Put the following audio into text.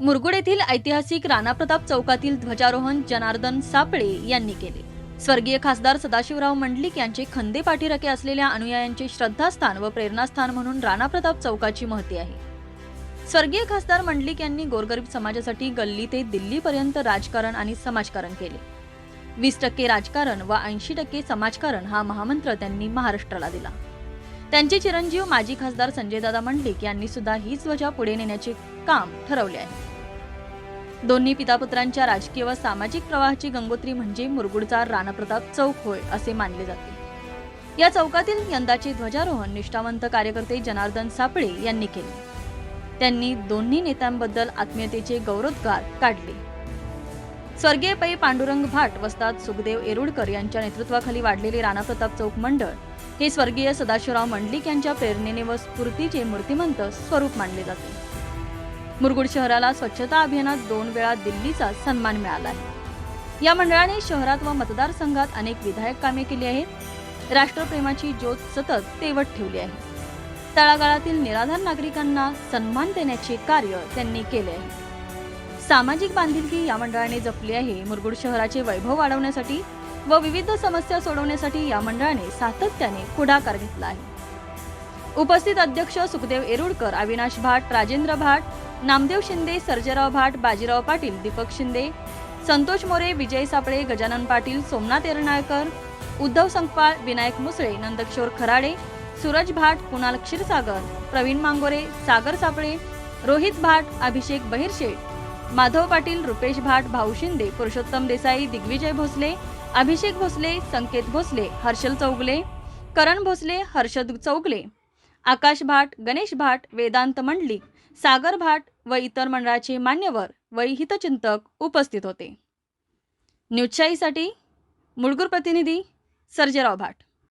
मुरगुड येथील ऐतिहासिक राणाप्रताप चौकातील ध्वजारोहण जनार्दन सापळे यांनी केले. स्वर्गीय खासदार सदाशिवराव मंडलिक यांचे खंदे पाठीरके असलेल्या अनुयायांचे श्रद्धास्थान व प्रेरणास्थान म्हणून राणाप्रताप चौकाची महती आहे. स्वर्गीय खासदार मंडलिक यांनी गोरगरीब समाजासाठी गल्ली ते दिल्लीपर्यंत राजकारण आणि समाजकारण केले. वीस टक्के राजकारण व ऐंशी टक्के समाजकारण हा महामंत्र त्यांनी महाराष्ट्राला दिला. त्यांचे चिरंजीव माजी खासदार संजयदादा मंडलिक यांनी सुद्धा हीच ध्वजा पुढे नेण्याचे काम ठरवले आहे. दोन्ही पितापुत्रांच्या राजकीय व सामाजिक प्रवाहाची गंगोत्री म्हणजे मुरगुडचा राणाप्रताप चौक होय असे मानले जाते. या चौकातील यंदाचे ध्वजारोहण निष्ठावंत कार्यकर्ते जनार्दन सापळे यांनी केले. त्यांनी दोन्ही नेत्यांबद्दल आत्मीयतेचे गौरवोद्गार काढले. स्वर्गीय पै पांडुरंग भाट वस्ताद सुखदेव येरुडकर यांच्या नेतृत्वाखाली वाढलेले राणाप्रताप चौक मंडळ हे स्वर्गीय सदाशिवराव मंडलिक यांच्या प्रेरणेने व स्फूर्तीचे मूर्तिमंत स्वरूप मानले जाते. मुरगुड शहराला स्वच्छता अभियानात दोन वेळा दिल्लीचा सन्मान मिळाला आहे. या मंडळाने शहरात व मतदारसंघात अनेक विधायक कामे केली आहेत. राष्ट्रप्रेमाची ज्योत सतत तेवत ठेवली आहे. तळागाळातील निराधार नागरिकांना सन्मान देण्याचे कार्य त्यांनी केले आहे. सामाजिक बांधिलकी या मंडळाने जपली आहे. मुरगुड शहराचे वैभव वाढवण्यासाठी व विविध समस्या सोडवण्यासाठी या मंडळाने सातत्याने पुढाकार घेतला आहे. उपस्थित अध्यक्ष सुखदेव येरुडकर अविनाश भाट राजेंद्र भाट नामदेव शिंदे सर्जेराव भाट बाजीराव पाटील दीपक शिंदे संतोष मोरे विजय सापळे गजानन पाटील सोमनाथ एरनाळकर उद्धव संकपाळ विनायक मुसळे नंदकिशोर खराडे सूरज भाट कुणाल क्षीरसागर प्रवीण मांगोरे सागर सापळे रोहित भाट अभिषेक बहिरशेठ माधव पाटील रुपेश भाट भाऊ शिंदे पुरुषोत्तम देसाई दिग्विजय भोसले अभिषेक भोसले संकेत भोसले हर्षल चौगले करण भोसले हर्षद चौगले आकाश भाट गणेश भाट वेदांत मंडलिक सागर भाट व इतर मंडळाचे मान्यवर व हितचिंतक उपस्थित होते. न्यूजशाहीसाठी मुळगूर प्रतिनिधी सर्जेराव भाट.